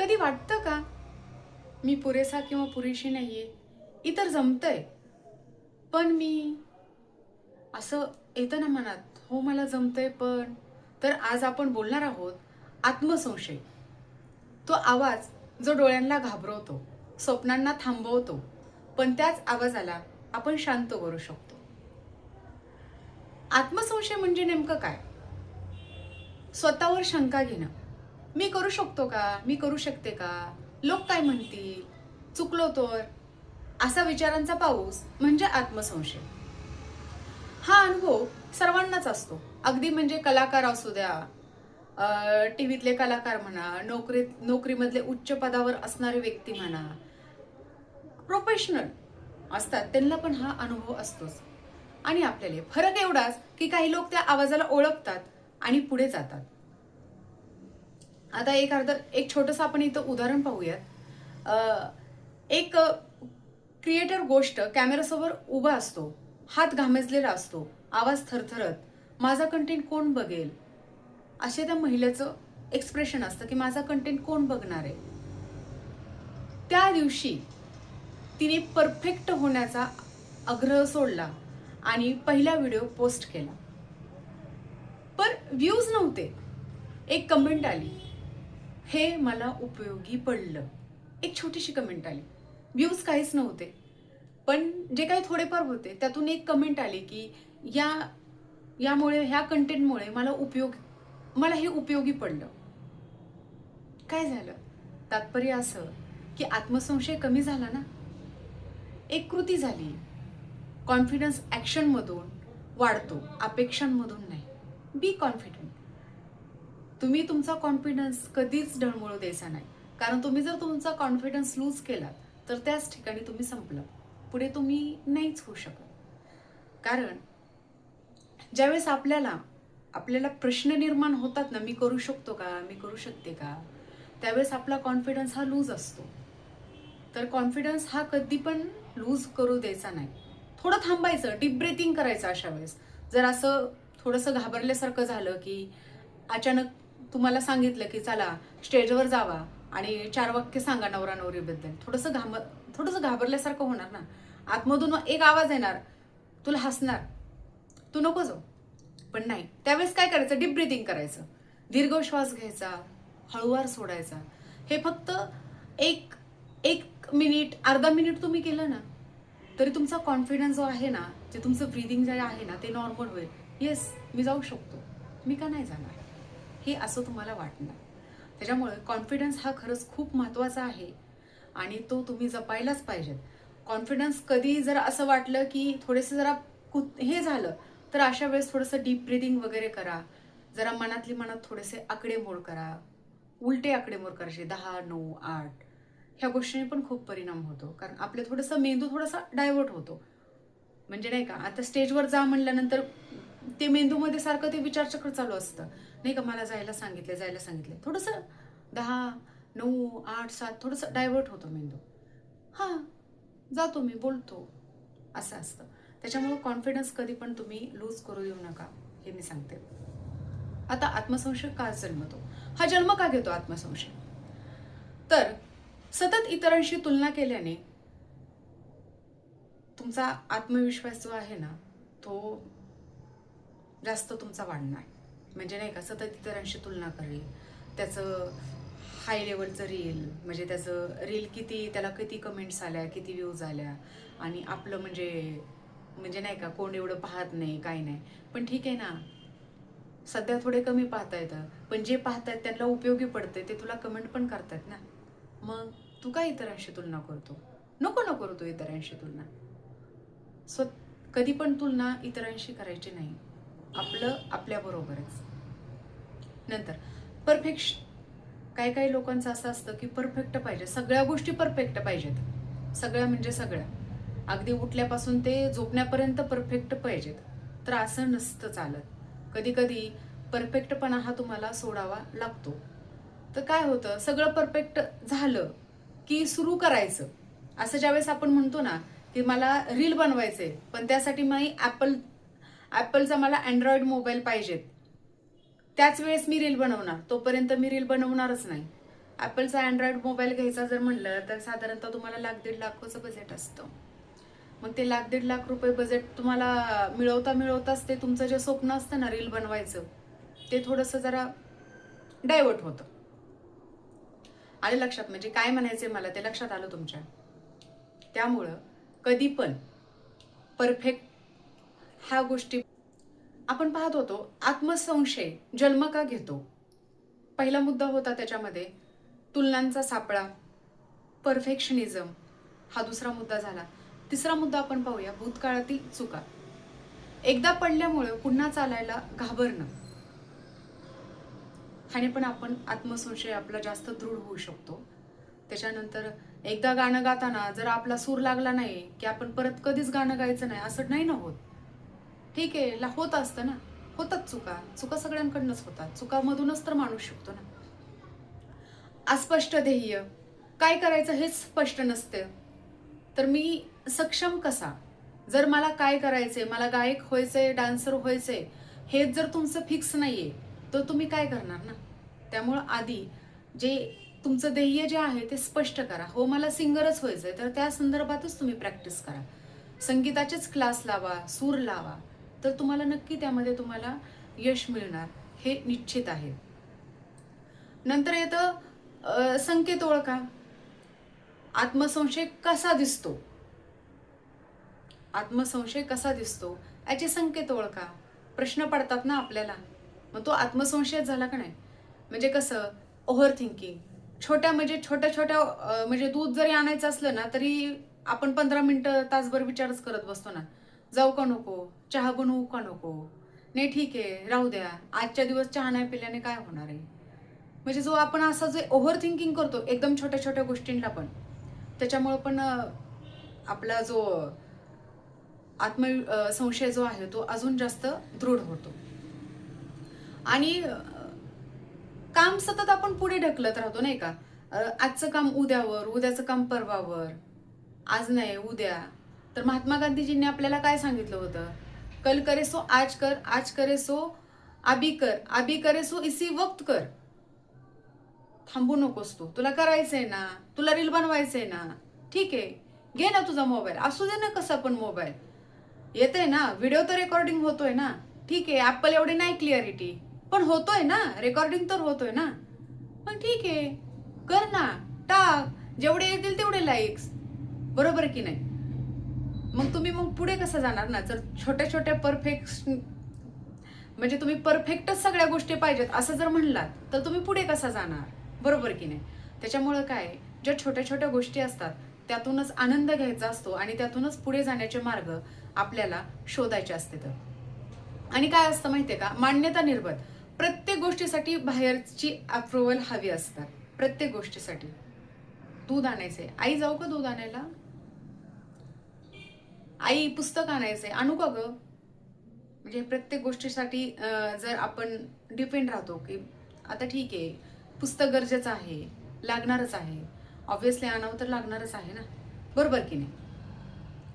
कधी वाटतं का? मी पुरेसा किंवा पुरेशी नाही आहे इतर जमतंय. पण मी असं येतं ना मनात हो मला जमतंय पण तर आज आपण बोलणार आहोत आत्मसंशय. तो आवाज जो डोळ्यांना घाबरवतो स्वप्नांना थांबवतो पण त्याच आवाजाला आपण शांत करू शकतो. आत्मसंशय म्हणजे नेमकं काय? स्वतःवर शंका घेणं. मी करू शकतो का? मी करू शकते का? लोक काय म्हणतील? चुकलो तर? असा विचारांचा पाऊस म्हणजे आत्मसंशय. हा अनुभव सर्वांनाच असतो. अगदी म्हणजे कलाकार असू द्या टी व्हीतले कलाकार म्हणा नोकरीत नोकरीमधले उच्च पदावर असणारे व्यक्ती म्हणा प्रोफेशनल असतात. त्यांना पण हा अनुभव असतोच. आणि आपल्याला फरक एवढाच की काही लोक त्या आवाजाला ओळखतात आणि पुढे जातात. आता एक अर्ध एक छोटंसं आपण इथं उदाहरण पाहूयात. एक क्रिएटर गोष्ट कॅमेरासमोर उभा असतो हात घामेजलेला असतो आवाज थरथरत माझा कंटेंट कोण बघेल? असे त्या महिलेचं एक्सप्रेशन असतं की माझा कंटेंट कोण बघणार आहे? त्या दिवशी तिने परफेक्ट होण्याचा आग्रह सोडला आणि पहिला व्हिडिओ पोस्ट केला. पण व्ह्यूज नव्हते. एक कमेंट आली. हे मला उपयोगी पडलं. एक छोटीशी कमेंट आली. व्ह्यूज काहीच नव्हते. पण जे काही थोडेफार होते त्यातून एक कमेंट आली की या यामुळे ह्या कंटेंटमुळे मला उपयोग मला हे उपयोगी पडलं. काय झालं? तात्पर्य असं की आत्मसंशय कमी झाला ना? एक कृती झाली. कॉन्फिडन्स ॲक्शनमधून वाढतो अपेक्षांमधून नाही. बी कॉन्फिडंट तुम्ही तुमचा कॉन्फिडन्स कधीच ढळमळू द्यायचा नाही. कारण तुम्ही जर तुमचा कॉन्फिडन्स लूज केलात तर त्याच ठिकाणी तुम्ही संपलं पुढे तुम्ही नाहीच होऊ शकत. कारण ज्यावेळेस आपल्याला आपल्याला प्रश्न निर्माण होतात ना मी करू शकतो का मी करू शकते का त्यावेळेस आपला कॉन्फिडन्स हा लूज असतो. तर कॉन्फिडन्स हा कधी पण लूज करू द्यायचा नाही. थोडं थांबायचं डीप ब्रेथिंग करायचं अशा वेळेस. जर असं थोडंसं घाबरल्यासारखं झालं की अचानक तुम्हाला सांगितलं की चला स्टेजवर जावा आणि चार वाक्य सांगा नवरा नवरीबद्दल. थोडंसं घाम थोडंसं घाबरल्यासारखं होणार ना? आतमधून एक आवाज येणार तुला हसणार. तू नको जाऊ. पण नाही त्यावेळेस काय करायचं? डीप ब्रिदिंग करायचं. दीर्घ श्वास घ्यायचा हळूवार सोडायचा. हे फक्त एक एक मिनिट अर्धा मिनिट तुम्ही केलं ना तरी तुमचा कॉन्फिडन्स जो आहे ना जे तुमचं ब्रिदिंग जे आहे ना ते नॉर्मल होईल. येस मी जाऊ शकतो. मी का नाही जाणार? हे असं तुम्हाला वाटणार. त्याच्यामुळे कॉन्फिडन्स हा खरंच खूप महत्त्वाचा आहे आणि तो तुम्ही जपायलाच पाहिजेत. कॉन्फिडन्स कधी जर असं वाटलं की थोडेसे जरा कुत हे झालं तर अशा वेळेस थोडंसं डीप ब्रिदिंग वगैरे करा. जरा मनातली मनात थोडेसे आकडेमोड करा. उलटे आकडेमोड करायचे दहा नऊ आठ. ह्या गोष्टीने पण खूप परिणाम होतो. कारण आपलं थोडंसं मेंदू थोडासा डायव्हर्ट होतो. म्हणजे नाही का आता स्टेजवर जा म्हणल्यानंतर ते मेंदूमध्ये सारखं ते विचारचक्र चालू असतं. नाही का मला जायला सांगितलं जायला सांगितलं. थोडंसं दहा नऊ आठ सात थोडंसं डायव्हर्ट होतो मेंदू. हां जातो मी बोलतो. असं असतं. त्याच्यामुळं कॉन्फिडन्स कधी पण तुम्ही लूज करू येऊ नका हे मी सांगते. आता आत्मसंशय का जन्मतो? हा जन्म का घेतो आत्मसंशय? तर सतत इतरांशी तुलना केल्याने तुमचा आत्मविश्वास जो आहे ना तो जास्त तुमचा वाढणार. म्हणजे नाही का सतत इतरांशी तुलना करेल. त्याचं हाय लेवलचं रील म्हणजे त्याचं रील किती त्याला किती कमेंट्स आल्या किती व्ह्यूज आल्या. आणि आपलं म्हणजे म्हणजे नाही का कोण एवढं पाहत नाही काय नाही. पण ठीक आहे ना सध्या थोडे कमी पाहता येतं. पण जे पाहतायत त्यांना उपयोगी पडते ते तुला कमेंट पण करतात ना. मग तू काय इतरांशी तुलना करतो? नको नको करू तू इतरांशी तुलना. स्व कधी पण तुलना इतरांशी करायची नाही. आपलं आपल्याबरोबरच. नंतर परफेक्श काही काही लोकांचं असं असतं की परफेक्ट पाहिजे. सगळ्या गोष्टी परफेक्ट पाहिजेत. सगळ्या म्हणजे सगळ्या. अगदी उठल्यापासून ते झोपण्यापर्यंत परफेक्ट पाहिजेत. तर असं नसतं चालत. कधी कधी परफेक्टपणा हा तुम्हाला सोडावा लागतो. तर काय होतं? सगळं परफेक्ट झालं की सुरू करायचं. असं ज्यावेळेस आपण म्हणतो ना की मला रील बनवायचे पण त्यासाठी मी ॲपल ॲपलचा मला अँड्रॉइड मोबाईल पाहिजेत. त्याच वेळेस मी रील बनवणार. तोपर्यंत मी रील बनवणारच नाही. ॲपलचा अँड्रॉइड मोबाईल घ्यायचा जर म्हणलं तर साधारणतः तुम्हाला लाख दीड लाखाचं बजेट असतं. मग ते लाख दीड लाख रुपये बजेट तुम्हाला मिळवता मिळवताच ते तुमचं जे स्वप्न असतं ना रील बनवायचं ते थोडंसं जरा डायवर्ट होतं. आलं लक्षात म्हणजे काय म्हणायचंय मला ते लक्षात आलं तुमच्या. त्यामुळं कधी पण परफेक्ट ह्या गोष्टी आपण पाहत होतो आत्मसंशय जन्म का घेतो? पहिला मुद्दा होता त्याच्यामध्ये तुलनांचा सापळा परफेक्शनिझम हा दुसरा मुद्दा झाला. तिसरा मुद्दा आपण पाहूया भूतकाळातील चुका. एकदा पडल्यामुळे पुन्हा चालायला घाबरणं. ह्याने पण आपण आत्मसंशय आपला जास्त दृढ होऊ शकतो. त्याच्यानंतर एकदा गाणं गाताना जर आपला सूर लागला नाही की आपण परत कधीच गाणं गायचं नाही असं नाही ना होत. ठीक आहे ला- होत असतं ना. होतात चुका. चुका सगळ्यांकडनंच होतात. चुकामधूनच तर माणूस शिकतो ना. अस्पष्ट ध्येय. काय करायचं हेच स्पष्ट नसतं. तर मी सक्षम कसा? जर मला काय करायचंय मला गायक व्हायचंय डान्सर व्हायचंय हेच जर तुमचं फिक्स नाहीये तर तुम्ही काय करणार ना? त्यामुळं आधी जे तुमचं ध्येय जे आहे ते स्पष्ट करा. हो मला सिंगरच व्हायचंय तर त्या संदर्भातच तुम्ही प्रॅक्टिस करा. संगीताचेच क्लास लावा सूर लावा. तर तुम्हाला नक्की त्यामध्ये तुम्हाला यश मिळणार. हे निश्चित आहे. नंतर येतं संकेत ओळखा. आत्मसंशय कसा दिसतो? आत्मसंशय कसा दिसतो? याचे संकेत ओळखा. प्रश्न पडतात ना आपल्याला. मग तो आत्मसंशय झाला का नाही? म्हणजे कसं? ओव्हर थिंकिंग छोट्या म्हणजे छोट्या छोट्या म्हणजे दूध जरी आणायचं असलं ना तरी आपण पंधरा मिनटं तासभर विचारच करत बसतो ना. जाऊ का नको? चहा बनवू का नको? नाही ठीक आहे राहू द्या. आजच्या दिवस चहा नाही पिल्याने काय होणार आहे? म्हणजे जो आपण असा जे ओव्हर थिंकिंग करतो एकदम छोट्या छोट्या गोष्टींना पण. त्याच्यामुळं पण आपला जो आत्म संशय जो आहे तो अजून जास्त दृढ होतो. आणि काम सतत आपण पुढे ढकलत राहतो नाही का? आजचं काम उद्यावर उद्याचं काम परवावर. आज नाही उद्या. तर महात्मा गांधीजींनी आपल्याला काय सांगितलं होतं? कल करे सो आज कर आज करे सो आबी कर आबी करे सो इसी वक्त कर. थांबू नकोस तू. तुला करायचंय ना तुला रील बनवायचंय ना. ठीक आहे घे ना तुझा मोबाईल. असू दे ना कसा पण मोबाईल. येतंय ना व्हिडिओ तर रेकॉर्डिंग होतोय ना. ठीक आहे ॲपल एवढी नाही क्लिअरिटी पण होतोय ना रेकॉर्डिंग तर होतोय ना. पण ठीक आहे कर ना टाक. जेवढे येतील तेवढे लाईक्स बरोबर की नाही? मग तुम्ही मग पुढे कसं जाणार ना? जर छोट्या छोट्या परफेक्ट म्हणजे तुम्ही परफेक्टच सगळ्या गोष्टी पाहिजेत असं जर म्हणलात तर तुम्ही पुढे कसा जाणार? बरोबर की नाही? त्याच्यामुळं काय ज्या छोट्या छोट्या गोष्टी असतात त्यातूनच आनंद घ्यायचा असतो आणि त्यातूनच पुढे जाण्याचे मार्ग आपल्याला शोधायचे असते तर. आणि काय असतं माहितीये का? मान्यता निर्भर प्रत्येक गोष्टीसाठी बाहेरची अप्रुव्हल हवी असतात. प्रत्येक गोष्टीसाठी. दूध आणायचंय. आई जाऊ का दूध आणायला? आई पुस्तक आणायचं. आहे आणू का ग? म्हणजे प्रत्येक गोष्टीसाठी जर आपण डिपेंड राहतो की आता ठीक आहे पुस्तक गरजेचं आहे लागणारच आहे. ऑब्व्हियसली आणावं तर लागणारच आहे ना? बरोबर की नाही?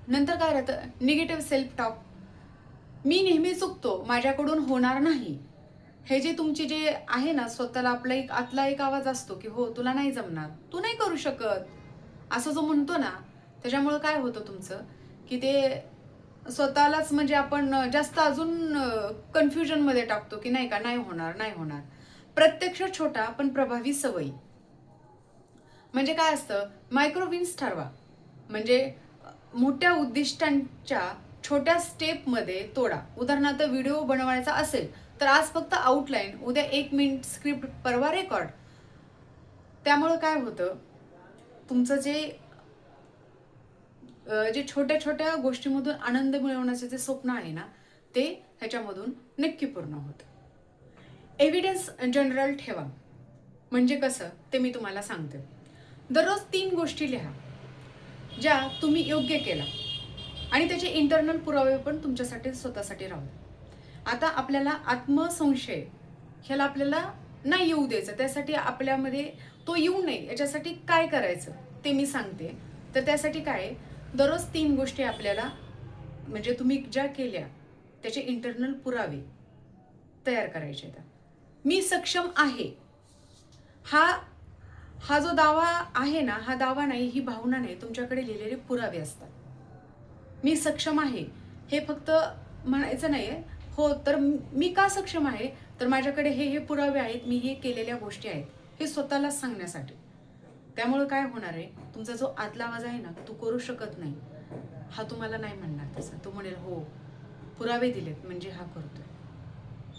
नंतर काय राहतं? निगेटिव्ह सेल्फ टॉक मी नेहमी चुकतो माझ्याकडून होणार नाही. हे जे तुमची जे आहे ना स्वतःला आपला एक आतला एक आवाज असतो की हो तुला नाही जमणार. तू नाही करू शकत. असं जो म्हणतो ना त्याच्यामुळं काय होतं तुमचं? की ते स्वतःलाच म्हणजे आपण जास्त अजून कन्फ्युजनमध्ये टाकतो की नाही का नाही होणार नाही होणार. प्रत्यक्ष छोटा पण प्रभावी सवयी. म्हणजे काय असतं? मायक्रोविन्स ठरवा. म्हणजे मोठ्या उद्दिष्टांच्या छोट्या स्टेपमध्ये तोडा. उदाहरणार्थ व्हिडिओ बनवायचा असेल तर आज फक्त आउटलाईन उद्या एक मिनिट स्क्रिप्ट परवा रेकॉर्ड त्यामुळं काय होतं? तुमचं जे जे छोट्या छोट्या गोष्टीमधून आनंद मिळवण्याचे जे स्वप्न आहे ना ते ह्याच्यामधून नक्की पूर्ण होतं. एव्हिडन्स जनरल ठेवा. म्हणजे कसं? ते मी तुम्हाला सांगते. दररोज तीन गोष्टी लिहा ज्या तुम्ही योग्य केला. आणि त्याचे इंटरनल पुरावे पण तुमच्यासाठी स्वतःसाठी राहू. आता आपल्याला आत्मसंशय ह्याला आपल्याला नाही येऊ द्यायचं. त्यासाठी आपल्यामध्ये तो येऊ नये. याच्यासाठी काय करायचं? ते मी सांगते. तर त्यासाठी काय आहे? दररोज तीन गोष्टी आपल्याला म्हणजे तुम्ही ज्या केल्या त्याचे इंटरनल पुरावे तयार करायचे आहेत. मी सक्षम आहे. हा हा जो दावा आहे ना हा दावा नाही ही भावना नाही तुमच्याकडे लिहिलेले पुरावे असतात. मी सक्षम आहे. हे फक्त म्हणायचं नाही आहे हो तर मी का सक्षम आहे? तर माझ्याकडे हे हे पुरावे आहेत मी हे केलेल्या गोष्टी आहेत हे स्वतःला सांगण्यासाठी. त्यामुळे काय होणार आहे? तुमचा जो आतला आवाज आहे ना तू करू शकत नाही. हा तुम्हाला नाही म्हणणार तसा. तो म्हणेल हो पुरावे दिलेत म्हणजे हा करतोय.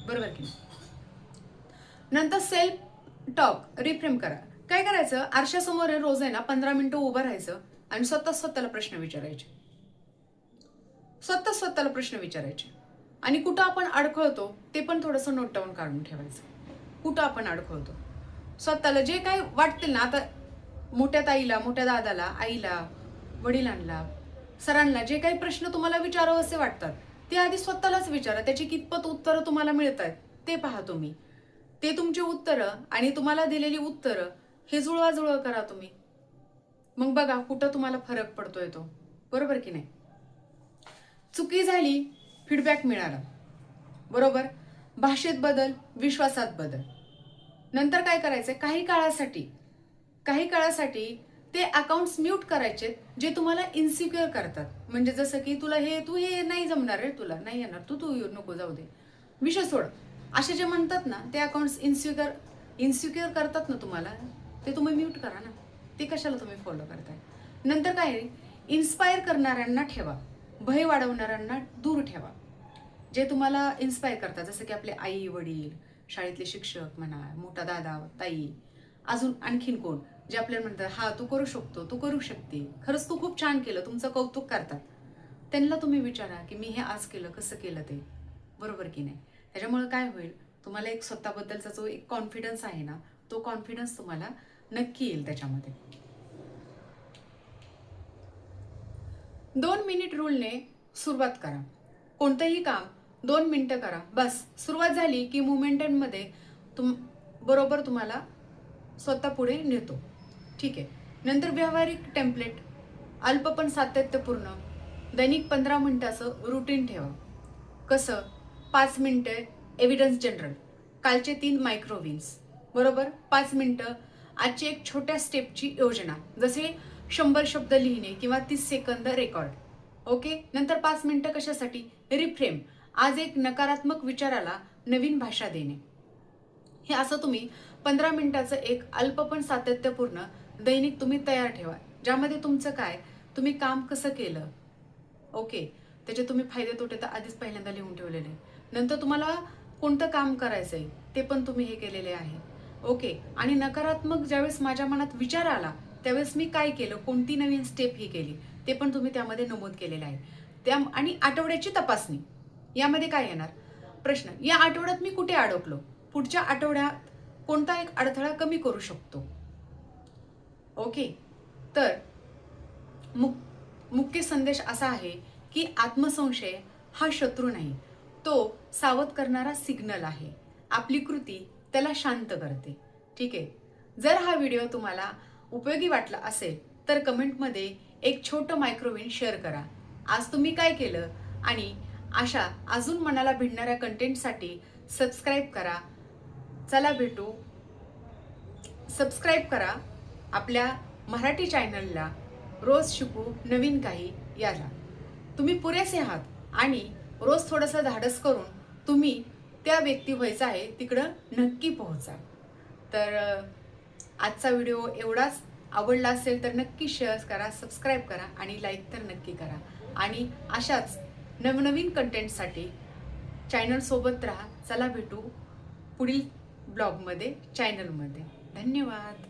बरोबर की नंतर सेल्फ टॉक रिफ्रेम करा. काय करायचं? आरशासमोर रोज आहे ना पंधरा मिनिटं उभं राहायचं आणि स्वतः स्वतःला प्रश्न विचारायचे. स्वतः स्वतःला प्रश्न विचारायचे. आणि कुठं आपण अडखळतो ते पण थोडंसं नोट डाऊन काढून ठेवायचं. कुठं आपण अडखळतो? स्वतःला जे काही वाटतील ना आता मोठ्या ताईला मोठ्या दादाला आईला वडिलांना सरांना जे काही प्रश्न तुम्हाला विचारावं असे वाटतात ते आधी स्वतःलाच विचारा. त्याची कितपत उत्तरं तुम्हाला मिळत आहेत ते पहा तुम्ही. ते तुमची उत्तरं आणि तुम्हाला दिलेली उत्तरं हे जुळवाजुळव करा तुम्ही. मग बघा कुठं तुम्हाला फरक पडतोय तो. बरोबर की नाही? चुकी झाली फीडबॅक मिळाला. बरोबर? भाषेत बदल विश्वासात बदल. नंतर काय करायचंय? काही काळासाठी काही काळासाठी ते अकाउंट्स म्यूट करायचे जे तुम्हाला इन्सिक्युअर करतात. म्हणजे जसं की तुला हे तू हे नाही जमणार रे तुला. नाही येणार. तू तू येऊ नको जाऊ दे. विषय सोड. असे जे म्हणतात ना ते अकाउंट्स इन्सिक्युअर इन्सिक्युअर करतात ना तुम्हाला ते तुम्ही म्यूट करा ना. ते कशाला तुम्ही फॉलो करताय? नंतर काय इन्स्पायर करणाऱ्यांना ठेवा. भय वाढवणाऱ्यांना दूर ठेवा. जे तुम्हाला इन्स्पायर करतात जसं की आपले आई वडील शाळेतले शिक्षक म्हणा मोठा दादा ताई अजून आणखीन कोण? जे आपल्याला म्हणतात हा तू करू शकतो तू करू शकते. खरंच तू खूप छान केलं तुमचं कौतुक करतात. त्यांना तुम्ही विचारा की मी हे आज केलं कसं केलं ते. बरोबर की नाही? त्याच्यामुळे काय होईल तुम्हाला एक स्वतःबद्दलचा जो एक कॉन्फिडन्स आहे ना तो कॉन्फिडन्स तुम्हाला नक्की येईल त्याच्यामध्ये. दोन मिनिट रूलने सुरुवात करा. कोणतंही काम दोन मिनिटं करा. बस सुरुवात झाली की मुमेंटमध्ये तुम बरोबर तुम्हाला स्वतः पुढे नेतो. ठीक आहे. नंतर व्यावहारिक टेम्पलेट अल्प पण सातत्यपूर्ण. दैनिक पंधरा मिनिटाचं रुटीन ठेवा. कसं? पाच मिनटं एव्हिडन्स जनरल कालचे तीन मायक्रोविन्स बरोबर? पाच मिनटं. आजची एक छोट्या स्टेपची योजना. जसे शंभर शब्द लिहिणे किंवा तीस सेकंद रेकॉर्ड ओके नंतर पाच मिनटं कशासाठी? रिफ्रेम आज एक नकारात्मक विचाराला नवीन भाषा देणे. हे असं तुम्ही पंधरा मिनिटाचं एक अल्प पण सातत्यपूर्ण दैनिक तुम्ही तयार ठेवा. ज्यामध्ये तुमचं काय तुम्ही काम कसं केलं ओके त्याचे तुम्ही फायदे तोटे तर आधीच पहिल्यांदा लिहून ठेवलेले. नंतर तुम्हाला कोणतं काम करायचं आहे ते पण तुम्ही हे केलेले आहे. ओके आणि नकारात्मक ज्यावेळेस माझ्या मनात विचार आला त्यावेळेस मी काय केलं कोणती नवीन स्टेप ही केली ते पण तुम्ही त्यामध्ये नमूद केलेलं आहे. त्या आणि आठवड्याची तपासणी यामध्ये काय येणार? प्रश्न या आठवड्यात मी कुठे अडकलो? पुढच्या आठवड्यात कोणता एक अडथळा कमी करू शकतो? ओके. तर मुक मुख्य संदेश असा आहे की आत्मसंशय हा शत्रू नाही तो सावध करणारा सिग्नल आहे. आपली कृती त्याला शांत करते. ठीक आहे? जर हा व्हिडिओ तुम्हाला उपयोगी वाटला असेल तर कमेंटमध्ये एक छोटं मायक्रोवेन शेअर करा. आज तुम्ही काय केलं? आणि अशा अजून मनाला भिडणाऱ्या कंटेंटसाठी सबस्क्राईब करा. चला भेटू. सबस्क्राईब करा. आपल्या मराठी चॅनलला रोज शिकू नवीन काही याला. तुम्ही पुरेसे आहात आणि रोज थोडंसं धाडस करून तुम्ही त्या व्यक्ती व्हायचं आहे तिकडं नक्की पोहोचा तर आजचा व्हिडिओ एवढाच आवडला असेल तर नक्की शेअर करा सबस्क्राईब करा आणि लाईक तर नक्की करा. आणि अशाच नवनवीन कंटेंटसाठी चॅनलसोबत राहा. चला भेटू पुढील ब्लॉगमध्ये चॅनलमध्ये. धन्यवाद.